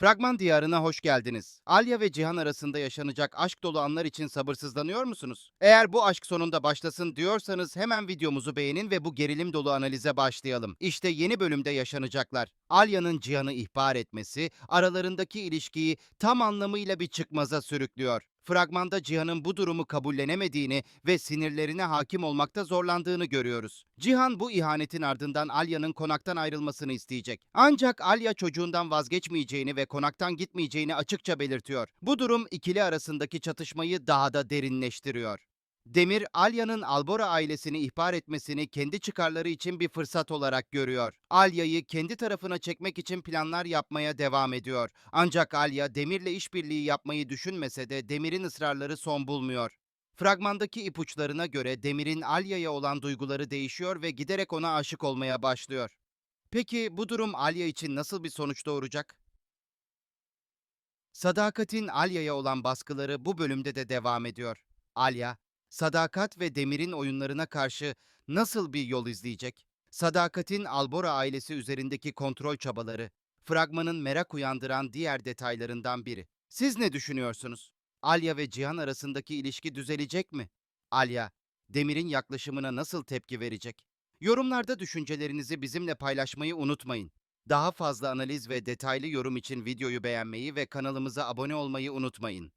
Fragman diyarına hoş geldiniz. Alya ve Cihan arasında yaşanacak aşk dolu anlar için sabırsızlanıyor musunuz? Eğer bu aşk sonunda başlasın diyorsanız hemen videomuzu beğenin ve bu gerilim dolu analize başlayalım. İşte yeni bölümde yaşanacaklar. Alya'nın Cihan'ı ihbar etmesi aralarındaki ilişkiyi tam anlamıyla bir çıkmaza sürüklüyor. Fragmanda Cihan'ın bu durumu kabullenemediğini ve sinirlerine hakim olmakta zorlandığını görüyoruz. Cihan bu ihanetin ardından Alya'nın konaktan ayrılmasını isteyecek. Ancak Alya çocuğundan vazgeçmeyeceğini ve konaktan gitmeyeceğini açıkça belirtiyor. Bu durum ikili arasındaki çatışmayı daha da derinleştiriyor. Demir, Alya'nın Albora ailesini ihbar etmesini kendi çıkarları için bir fırsat olarak görüyor. Alya'yı kendi tarafına çekmek için planlar yapmaya devam ediyor. Ancak Alya, Demir'le işbirliği yapmayı düşünmese de Demir'in ısrarları son bulmuyor. Fragmandaki ipuçlarına göre Demir'in Alya'ya olan duyguları değişiyor ve giderek ona aşık olmaya başlıyor. Peki bu durum Alya için nasıl bir sonuç doğuracak? Sadakat'in Alya'ya olan baskıları bu bölümde de devam ediyor. Alya, Sadakat ve Demir'in oyunlarına karşı nasıl bir yol izleyecek? Sadakat'in Albora ailesi üzerindeki kontrol çabaları, fragmanın merak uyandıran diğer detaylarından biri. Siz ne düşünüyorsunuz? Alya ve Cihan arasındaki ilişki düzelecek mi? Alya, Demir'in yaklaşımına nasıl tepki verecek? Yorumlarda düşüncelerinizi bizimle paylaşmayı unutmayın. Daha fazla analiz ve detaylı yorum için videoyu beğenmeyi ve kanalımıza abone olmayı unutmayın.